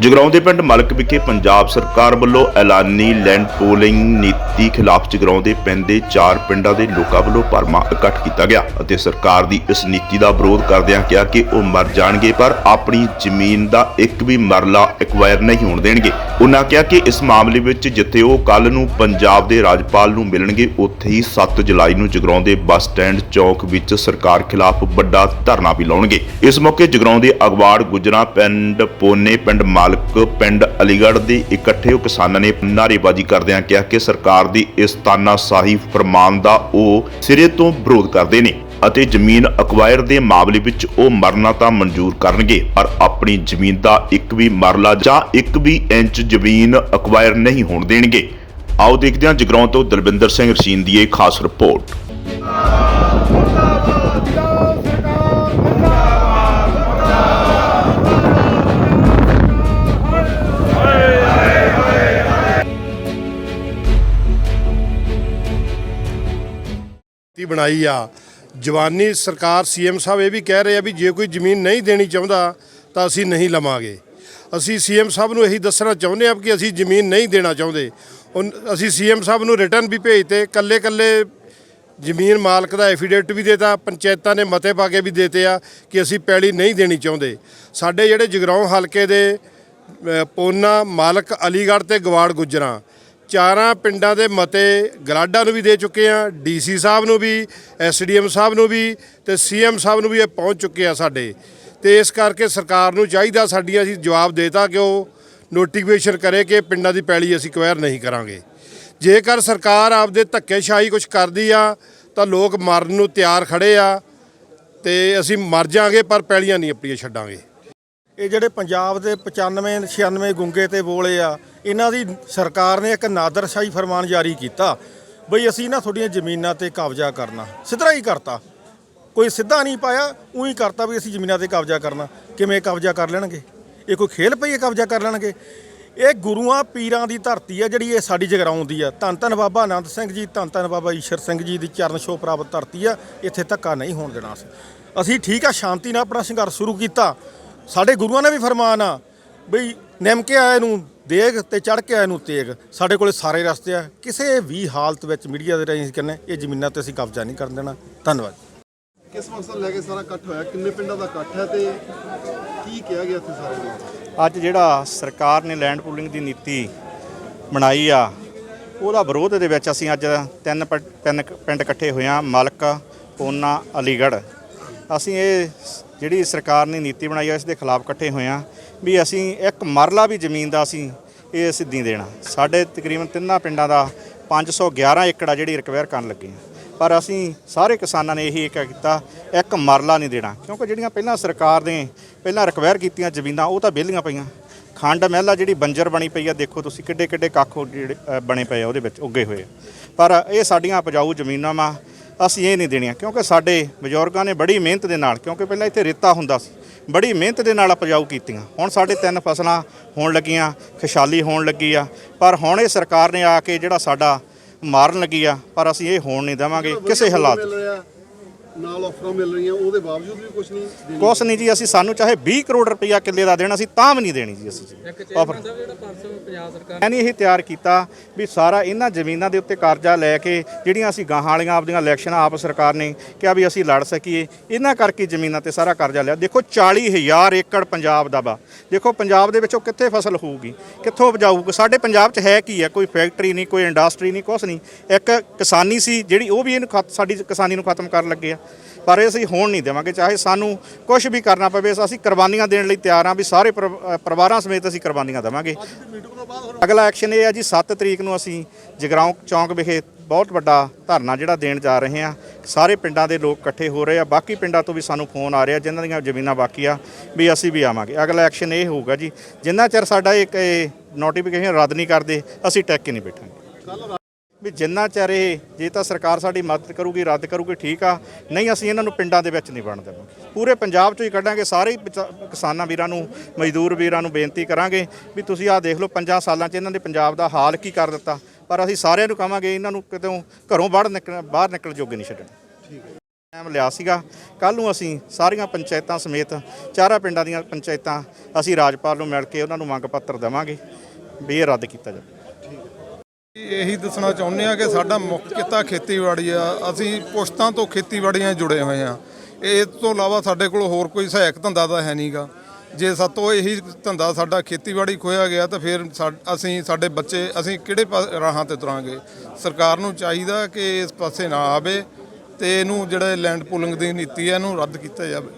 ਜਗਰਾਉਂ ਦੇ ਪਿੰਡ ਮਲਕ ਵਿਖੇ ਪੰਜਾਬ ਸਰਕਾਰ ਵੱਲੋਂ ਐਲਾਨੀ ਲੈਂਡ ਪੂਲਿੰਗ ਨੀਤੀ ਖਿਲਾਫ ਜਗਰਾਉਂ ਦੇ ਪਿੰਡ ਦੇ ਚਾਰ ਪਿੰਡਾਂ ਦੇ ਲੋਕਾਂ ਵੱਲੋਂ ਭਰਮਾ ਇਕੱਠ ਕੀਤਾ ਗਿਆ ਅਤੇ ਸਰਕਾਰ ਦੀ ਇਸ ਨੀਤੀ ਦਾ ਵਿਰੋਧ ਕਰਦਿਆਂ ਕਿਹਾ ਕਿ ਉਹ ਮਰ ਜਾਣਗੇ, ਪਰ ਆਪਣੀ ਜ਼ਮੀਨ ਦਾ ਇੱਕ ਵੀ ਮਰਲਾ ਐਕਵਾਇਰ ਨਹੀਂ ਹੋਣ ਦੇਣਗੇ। ਉਹਨਾਂ ਕਿਹਾ ਕਿ ਇਸ ਮਾਮਲੇ ਵਿੱਚ ਜਿੱਥੇ ਉਹ ਕੱਲ ਨੂੰ ਪੰਜਾਬ ਦੇ ਰਾਜਪਾਲ ਨੂੰ ਮਿਲਣਗੇ, ਉੱਥੇ ਹੀ 7 ਜੁਲਾਈ ਨੂੰ ਜਗਰਾਉਂ ਦੇ ਬੱਸ ਸਟੈਂਡ ਚੌਕ ਵਿੱਚ ਸਰਕਾਰ ਖਿਲਾਫ ਵੱਡਾ ਧਰਨਾ ਵੀ ਲਾਉਣਗੇ। ਇਸ ਮੌਕੇ ਜਗਰਾਉਂ ਦੇ ਅਗਵਾੜ ਗੁਜਰਾ ਪਿੰਡ ਪੋਨੇ ਪਿੰਡ ਮਾਲ ਮਾਲਕ ਪਿੰਡ ਅਲੀਗੜ੍ਹ ਦੇ ਇਕੱਠੇ ਕਿਸਾਨਾਂ ਨੇ ਨਾਅਰੇਬਾਜ਼ੀ ਕਰਦਿਆਂ ਕਿਹਾ ਕਿ ਸਰਕਾਰ ਦੀ ਇਸ ਤਾਨਾਸ਼ਾਹੀ ਫਰਮਾਨ ਦਾ ਉਹ ਸਿਰੇ ਤੋਂ ਵਿਰੋਧ ਕਰਦੇ ਨੇ ਅਤੇ ਜ਼ਮੀਨ ਅਕਵਾਇਰ ਦੇ ਮਾਮਲੇ ਵਿੱਚ ਉਹ ਮਰਨਾ ਤਾਂ ਮਨਜ਼ੂਰ ਕਰਨਗੇ, ਪਰ ਆਪਣੀ ਜ਼ਮੀਨ ਦਾ ਇੱਕ ਵੀ ਮਰਲਾ ਜਾਂ ਇੱਕ ਵੀ ਇੰਚ ਜ਼ਮੀਨ ਅਕਵਾਇਰ ਨਹੀਂ ਹੋਣ ਦੇਣਗੇ। ਆਓ ਦੇਖਦੇ ਹਾਂ ਜਗਰਾਉਂ ਤੋਂ ਦਲਵਿੰਦਰ ਸਿੰਘ ਰਸ਼ੀਨ ਦੀ ਇਹ ਖਾਸ ਰਿਪੋਰਟ। ਬਣਾਈ ਆ। ਜਵਾਨੀ ਸਰਕਾਰ ਸੀਐਮ ਸਾਹਿਬ ਇਹ ਵੀ ਕਹਿ ਰਹੇ ਆ ਵੀ ਜੇ ਕੋਈ ਜ਼ਮੀਨ ਨਹੀਂ ਦੇਣੀ ਚਾਹੁੰਦਾ ਤਾਂ ਅਸੀਂ ਨਹੀਂ ਲਵਾਂਗੇ। ਅਸੀਂ ਸੀਐਮ ਸਾਹਿਬ ਨੂੰ ਇਹੀ ਦੱਸਣਾ ਚਾਹੁੰਦੇ ਆ ਕਿ ਅਸੀਂ ਜ਼ਮੀਨ ਨਹੀਂ ਦੇਣਾ ਚਾਹੁੰਦੇ। ਉਨ- ਅਸੀਂ ਸੀਐਮ ਸਾਹਿਬ ਨੂੰ ਰਿਟਰਨ ਵੀ ਭੇਜਤੇ ਕੱਲੇ ਕੱਲੇ ਜ਼ਮੀਨ ਮਾਲਕ ਦਾ ਐਫੀਡੇਵਿਟ ਵੀ ਦੇਤਾ, ਪੰਚਾਇਤਾਂ ਨੇ ਮਤੇ ਪਾ ਕੇ ਵੀ ਦੇਤੇ ਆ ਕਿ ਅਸੀਂ ਪੈਲੀ ਨਹੀਂ ਦੇਣੀ ਚਾਹੁੰਦੇ। ਸਾਡੇ ਜਿਹੜੇ ਜਗਰਾਉਂ ਹਲਕੇ ਦੇ ਪੋਨਾ, ਮਾਲਕ ਅਲੀਗੜ੍ਹ ਤੇ ਗਵਾੜ ਗੁੱਜਰਾਂ ਚਾਰਾਂ ਪਿੰਡਾਂ ਦੇ ਮਤੇ ਗਲਾਡਾ ਨੂੰ ਵੀ ਦੇ ਚੁੱਕੇ ਆ ਡੀਸੀ ਸਾਹਿਬ ਨੂੰ ਵੀ ਐਸਡੀਐਮ ਸਾਹਿਬ ਨੂੰ ਵੀ ਤੇ ਸੀਐਮ ਸਾਹਿਬ ਨੂੰ ਵੀ ਇਹ ਪਹੁੰਚ ਚੁੱਕੇ ਆ ਸਾਡੇ। ਤੇ ਇਸ ਕਰਕੇ ਸਰਕਾਰ ਨੂੰ ਚਾਹੀਦਾ ਸਾਡੀਆਂ ਅਸੀਂ ਜਵਾਬ ਦੇਤਾ ਕਿ ਉਹ ਨੋਟੀਫਿਕੇਸ਼ਨ ਕਰੇ ਕਿ ਪਿੰਡਾਂ ਦੀ ਪੈਲੀ ਅਸੀਂ ਕੁਐਰ ਨਹੀਂ ਕਰਾਂਗੇ। ਜੇਕਰ ਸਰਕਾਰ ਆਪਦੇ ਧੱਕੇਸ਼ਾਹੀ ਕੁਝ ਕਰਦੀ ਆ, ਤਾਂ ਲੋਕ ਮਰਨ ਨੂੰ ਤਿਆਰ ਖੜੇ ਆ ਤੇ ਅਸੀਂ ਮਰ ਜਾਾਂਗੇ, ਪਰ ਪੈਲੀਆਂ ਨਹੀਂ ਆਪਣੀਆਂ ਛੱਡਾਂਗੇ। ਇਹ ਜਿਹੜੇ ਪੰਜਾਬ ਦੇ 95 96 ਗੁੰਗੇ ਤੇ ਬੋਲੇ ਆ, ਇਹਨਾਂ ਦੀ ਸਰਕਾਰ ਨੇ ਇੱਕ ਨਾਦਰਸ਼ਾਹੀ ਫਰਮਾਨ ਜਾਰੀ ਕੀਤਾ ਬਈ ਅਸੀਂ ਨਾ ਤੁਹਾਡੀਆਂ ਜ਼ਮੀਨਾਂ ਤੇ ਕਬਜ਼ਾ ਕਰਨਾ। ਸਿੱਧਾ ਹੀ ਕਰਤਾ। ਕੋਈ ਸਿੱਧਾ ਨਹੀਂ ਪਾਇਆ, ਉਹੀ ਕਰਤਾ ਵੀ ਅਸੀਂ ਜ਼ਮੀਨਾਂ ਤੇ ਕਬਜ਼ਾ ਕਰਨਾ। ਕਿਵੇਂ ਕਬਜ਼ਾ ਕਰ ਲੈਣਗੇ? ਇਹ ਕੋਈ ਖੇਲ ਪਈ ਹੈ ਕਬਜ਼ਾ ਕਰ ਲੈਣਗੇ? ਇਹ ਗੁਰੂਆਂ, ਪੀਰਾਂ ਦੀ ਧਰਤੀ ਹੈ ਜਿਹੜੀ ਇਹ ਸਾਡੀ ਜਗਰਾਉਂਦੀ ਆ। ਧੰਨ ਧੰਨ ਬਾਬਾ ਆਨੰਦ ਸਿੰਘ ਜੀ, ਧੰਨ ਧੰਨ ਬਾਬਾ ਈਸ਼ਰ ਸਿੰਘ ਜੀ ਦੀ ਚਰਨ ਛੋਹ ਪ੍ਰਾਪਤ ਧਰਤੀ ਆ। ਇੱਥੇ ਧੱਕਾ ਨਹੀਂ ਹੋਣ ਦੇਣਾ ਅਸੀਂ। ਅਸੀਂ ਠੀਕ ਆ, ਸ਼ਾਂਤੀ ਨਾਲ ਆਪਣਾ ਸੰਘਰਸ਼ ਸ਼ੁਰੂ ਕੀਤਾ। ਸਾਡੇ ਗੁਰੂਆਂ ਨੇ ਵੀ ਫਰਮਾਨ ਆ ਬਈ ਨਿਮ ਕੇ ਆਏ ਨੂੰ ਦੇਗ ਤੇ ਚੜ ਕੇ ਆਏ ਨੂੰ ਤੇਗ। ਸਾਡੇ ਕੋਲੇ ਸਾਰੇ ਰਸਤੇ ਆ। ਕਿਸੇ ਵੀ ਹਾਲਤ ਵਿੱਚ ਮੀਡੀਆ ਦੇ ਰਾਹੀਂ ਕਹਿੰਦੇ ਇਹ ਜ਼ਮੀਨਾਂ ਤੇ ਅਸੀਂ ਕਬਜ਼ਾ ਨਹੀਂ ਕਰਨ ਦੇਣਾ। ਧੰਨਵਾਦ। ਕਿਸ ਮਕਸਦ ਲੈ ਕੇ ਸਾਰਾ ਇਕੱਠ ਹੋਇਆ? ਕਿੰਨੇ ਪਿੰਡਾਂ ਦਾ ਇਕੱਠ ਹੈ ਤੇ ਕੀ ਕਿਹਾ ਗਿਆ ਇੱਥੇ ਸਾਰੇ ਨੂੰ? ਅੱਜ ਜਿਹੜਾ ਸਰਕਾਰ ਨੇ ਲੈਂਡ ਪੂਲਿੰਗ ਦੀ ਨੀਤੀ ਬਣਾਈ ਆ ਉਹਦਾ ਵਿਰੋਧ ਦੇ ਵਿੱਚ ਅਸੀਂ ਅੱਜ ਤਿੰਨ ਪਿੰਡ ਇਕੱਠੇ ਹੋਏ ਆ ਮਲਕ ਪੋਨਾ ਅਲੀਗੜ੍ਹ। ਅਸੀਂ ਇਹ ਜਿਹੜੀ ਸਰਕਾਰ ਨੇ ਨੀਤੀ ਬਣਾਈ ਆ, ਇਸ ਦੇ ਖਿਲਾਫ ਇਕੱਠੇ ਹੋਏ ਆ ਵੀ ਅਸੀਂ ਇੱਕ ਮਰਲਾ ਵੀ ਜ਼ਮੀਨ ਦਾ ਅਸੀਂ ਇਹ ਸਿੱਧੀ ਦੇਣਾ। ਸਾਡੇ ਤਕਰੀਬਨ ਤਿੰਨਾਂ ਪਿੰਡਾਂ ਦਾ 511 ਏਕੜ ਆ ਜਿਹੜੀ ਰਿਕਵਾਇਰ ਕਰਨ ਲੱਗੇ ਆ। ਪਰ ਅਸੀਂ ਸਾਰੇ ਕਿਸਾਨਾਂ ਨੇ ਇਹੀ ਇੱਕ ਕੀਤਾ, ਇੱਕ ਮਰਲਾ ਨਹੀਂ ਦੇਣਾ। ਕਿਉਂਕਿ ਜਿਹੜੀਆਂ ਪਹਿਲਾਂ ਸਰਕਾਰ ਨੇ ਪਹਿਲਾਂ ਰਿਕਵਾਇਰ ਕੀਤੀਆਂ ਜ਼ਮੀਨਾਂ, ਉਹ ਤਾਂ ਵਿਹਲੀਆਂ ਪਈਆਂ। ਖੰਡ ਮਹਿਲਾ ਜਿਹੜੀ ਬੰਜਰ ਬਣੀ ਪਈ ਆ, ਦੇਖੋ ਤੁਸੀਂ ਕਿੱਡੇ ਕਿੱਡੇ ਕੱਖ ਜਿਹੜੇ ਬਣੇ ਪਏ ਆ ਉਹਦੇ ਵਿੱਚ, ਉੱਗੇ ਹੋਏ ਪਰ ਇਹ ਸਾਡੀਆਂ ਉਪਜਾਊ ਜ਼ਮੀਨਾਂ ਵਾ ਅਸੀਂ ਇਹ ਨਹੀਂ ਦੇਣੀਆਂ ਕਿਉਂਕਿ ਸਾਡੇ ਬਜ਼ੁਰਗਾਂ ਨੇ ਬੜੀ ਮਿਹਨਤ ਦੇ ਨਾਲ ਕਿਉਂਕਿ ਪਹਿਲਾਂ ਇੱਥੇ ਰੇਤਾ ਹੁੰਦਾ ਸੀ ਬੜੀ ਮਿਹਨਤ ਦੇ ਨਾਲ ਉਪਜਾਊ ਕੀਤੀਆਂ। ਹੁਣ ਸਾਡੇ ਤਿੰਨ ਫਸਲਾਂ ਹੋਣ ਲੱਗੀਆਂ ਖੁਸ਼ਹਾਲੀ ਹੋਣ ਲੱਗੀ ਆ ਪਰ ਹੁਣ ਇਹ ਸਰਕਾਰ ਨੇ ਆ ਕੇ ਜਿਹੜਾ ਸਾਡਾ ਮਾਰਨ ਲੱਗੀ ਆ ਪਰ ਅਸੀਂ ਇਹ ਹੋਣ ਨਹੀਂ ਦੇਵਾਂਗੇ ਕਿਸੇ ਹਾਲਾਤ ਨਾਲ ਆਫਰਾਂ ਮਿਲ ਰਹੀਆਂ ਉਹਦੇ ਬਾਵਜੂਦ ਵੀ ਕੁਝ ਨਹੀਂ ਦੇਣੀ। ਕੁਛ ਨਹੀਂ ਜੀ ਅਸੀਂ ਸਾਨੂੰ ਚਾਹੇ 20 ਕਰੋੜ ਰੁਪਈਆ ਕਿੱਲੇ ਦਾ ਦੇਣਾ ਅਸੀਂ ਤਾਂ ਵੀ ਨਹੀਂ ਦੇਣੀ ਜੀ ਅਸੀਂ ਆਫਰ ਮੈਂ ਨਹੀਂ ਇਹ ਤਿਆਰ ਕੀਤਾ ਵੀ ਸਾਰਾ ਇਹਨਾਂ ਜ਼ਮੀਨਾਂ ਦੇ ਉੱਤੇ ਕਰਜ਼ਾ ਲੈ ਕੇ ਜਿਹੜੀਆਂ ਅਸੀਂ ਗਾਹਾਂ ਵਾਲੀਆਂ ਆਪਦੀਆਂ ਇਲੈਕਸ਼ਨਾਂ ਆਪ ਸਰਕਾਰ ਨੇ ਕਿਹਾ ਵੀ ਅਸੀਂ ਲੜ ਸਕੀਏ ਇਹਨਾਂ ਕਰਕੇ ਜ਼ਮੀਨਾਂ ਤੇ ਸਾਰਾ ਕਰਜ਼ਾ ਲਿਆ। ਦੇਖੋ 40000 ਏਕੜ ਪੰਜਾਬ ਦਾ ਵਾ। ਦੇਖੋ ਪੰਜਾਬ ਦੇ ਵਿੱਚੋਂ ਕਿੱਥੇ ਫਸਲ ਹੋਊਗੀ? ਕਿੱਥੋਂ ਉਪਜਾਊ? ਸਾਡੇ ਪੰਜਾਬ 'ਚ ਹੈ ਕੀ ਹੈ ਕੋਈ ਫੈਕਟਰੀ ਨਹੀਂ ਕੋਈ ਇੰਡਸਟਰੀ ਨਹੀਂ ਕੁਛ ਨਹੀਂ। ਇੱਕ ਕਿਸਾਨੀ ਸੀ ਜਿਹੜੀ ਉਹ ਵੀ ਇਹਨੂੰ ਖਤ- ਸਾਡੀ ਕਿਸਾਨੀ ਨੂੰ ਖਤਮ ਕਰਨ ਲੱਗੇ ਆ। ਪਰ ਅਸੀਂ ਹੋਣ ਨਹੀਂ ਦੇਵਾਂਗੇ ਚਾਹੇ ਸਾਨੂੰ ਕੁਝ ਵੀ ਕਰਨਾ ਪਵੇ ਅਸੀਂ ਕੁਰਬਾਨੀਆਂ ਦੇਣ ਲਈ ਤਿਆਰ ਹਾਂ ਵੀ ਸਾਰੇ ਪਰਿਵਾਰਾਂ ਸਮੇਤ ਅਸੀਂ ਕੁਰਬਾਨੀਆਂ ਦੇਵਾਂਗੇ। ਅਗਲਾ ਐਕਸ਼ਨ ਇਹ ਹੈ ਜੀ 7 ਤਰੀਕ ਨੂੰ ਅਸੀਂ ਜਗਰਾਉਂ ਚੌਂਕ ਵਿਖੇ ਬਹੁਤ ਵੱਡਾ ਧਰਨਾ ਜਿਹੜਾ ਦੇਣ ਜਾ ਰਹੇ ਹਾਂ। ਸਾਰੇ ਪਿੰਡਾਂ ਦੇ ਲੋਕ ਇਕੱਠੇ ਹੋ ਰਹੇ ਆ ਬਾਕੀ ਪਿੰਡਾਂ ਤੋਂ ਵੀ ਸਾਨੂੰ ਫੋਨ ਆ ਰਿਹਾ ਜਿਨ੍ਹਾਂ ਦੀਆਂ ਜ਼ਮੀਨਾਂ ਬਾਕੀ ਆ ਵੀ ਅਸੀਂ ਵੀ ਆਵਾਂਗੇ। ਅਗਲਾ ਐਕਸ਼ਨ ਇਹ ਹੋਊਗਾ ਜੀ ਜਿੰਨਾ ਚਿਰ ਸਾਡਾ ਇੱਕ ਨੋਟੀਫਿਕੇਸ਼ਨ ਰੱਦ ਨਹੀਂ ਕਰਦੇ ਅਸੀਂ ਟੈਕ ਕੇ ਨਹੀਂ ਬੈਠਾਂਗੇ। ਵੀ ਜਿੰਨਾ ਚਿਰ ਇਹ ਜੇ ਤਾਂ ਸਰਕਾਰ ਸਾਡੀ ਮਦਦ ਕਰੂਗੀ ਰੱਦ ਕਰੂਗੀ ਠੀਕ ਆ। ਨਹੀਂ ਅਸੀਂ ਇਹਨਾਂ ਨੂੰ ਪਿੰਡਾਂ ਦੇ ਵਿੱਚ ਨਹੀਂ ਵੜਨ ਦੇਵਾਂਗੇ। ਪੂਰੇ ਪੰਜਾਬ 'ਚੋਂ ਹੀ ਕੱਢਾਂਗੇ ਸਾਰੇ ਵਿਚਾ- ਕਿਸਾਨਾਂ ਵੀਰਾਂ ਨੂੰ ਮਜ਼ਦੂਰ ਵੀਰਾਂ ਨੂੰ ਬੇਨਤੀ ਕਰਾਂਗੇ ਵੀ ਤੁਸੀਂ ਆਹ ਦੇਖ ਲਓ 50 ਸਾਲਾਂ 'ਚ ਇਹਨਾਂ ਦੇ ਪੰਜਾਬ ਦਾ ਹਾਲ ਕੀ ਕਰ ਦਿੱਤਾ। ਪਰ ਅਸੀਂ ਸਾਰਿਆਂ ਨੂੰ ਕਹਾਂਗੇ ਇਹਨਾਂ ਨੂੰ ਕਿਤੋਂ ਘਰੋਂ ਬਾਹਰ ਨਿਕਲ ਬਾਹਰ ਨਿਕਲ ਜੋਗੇ ਨਹੀਂ ਛੱਡਣਾ। ਟਾਈਮ ਲਿਆ ਸੀਗਾ। ਕੱਲ ਨੂੰ ਅਸੀਂ ਸਾਰੀਆਂ ਪੰਚਾਇਤਾਂ ਸਮੇਤ ਚਾਰਾਂ ਪਿੰਡਾਂ ਦੀਆਂ ਪੰਚਾਇਤਾਂ ਅਸੀਂ ਰਾਜਪਾਲ ਨੂੰ ਮਿਲ ਕੇ ਉਹਨਾਂ ਨੂੰ ਮੰਗ ਪੱਤਰ ਦੇਵਾਂਗੇ ਵੀ ਇਹ ਰੱਦ ਕੀਤਾ ਜਾਵੇ। ਇਹੀ ਦੱਸਣਾ ਚਾਹੁੰਦੇ ਆ ਕਿ ਸਾਡਾ ਮੁੱਖ ਕਿੱਤਾ ਖੇਤੀਬਾੜੀ ਆ। ਅਸੀਂ ਪੁਸ਼ਤਾਂ ਤੋਂ ਖੇਤੀਬਾੜੀਆਂ ਜੁੜੇ ਹੋਏ ਆ ਇਸ ਤੋਂ ਇਲਾਵਾ ਸਾਡੇ ਕੋਲ ਹੋਰ ਕੋਈ ਸਹਾਇਕ ਧੰਦਾ ਤਾਂ ਹੈ ਨਹੀਂਗਾ। ਜੇ ਸਾਤੋਂ ਇਹੀ ਧੰਦਾ ਸਾਡਾ ਖੇਤੀਬਾੜੀ ਖੋਇਆ ਗਿਆ ਤਾਂ ਫਿਰ ਸਾ- ਅਸੀਂ ਸਾਡੇ ਬੱਚੇ ਅਸੀਂ ਕਿਹੜੇ ਪਾ- ਰਾਹਾਂ ਤੇ ਤੁਰਾਂਗੇ? ਸਰਕਾਰ ਨੂੰ ਚਾਹੀਦਾ ਕਿ ਇਸ ਪਾਸੇ ਨਾ ਆਵੇ ਤੇ ਇਹਨੂੰ ਜਿਹੜਾ ਲੈਂਡ ਪੂਲਿੰਗ ਦੀ ਨੀਤੀ ਹੈ, ਇਹਨੂੰ ਰੱਦ ਕੀਤਾ ਜਾਵੇ।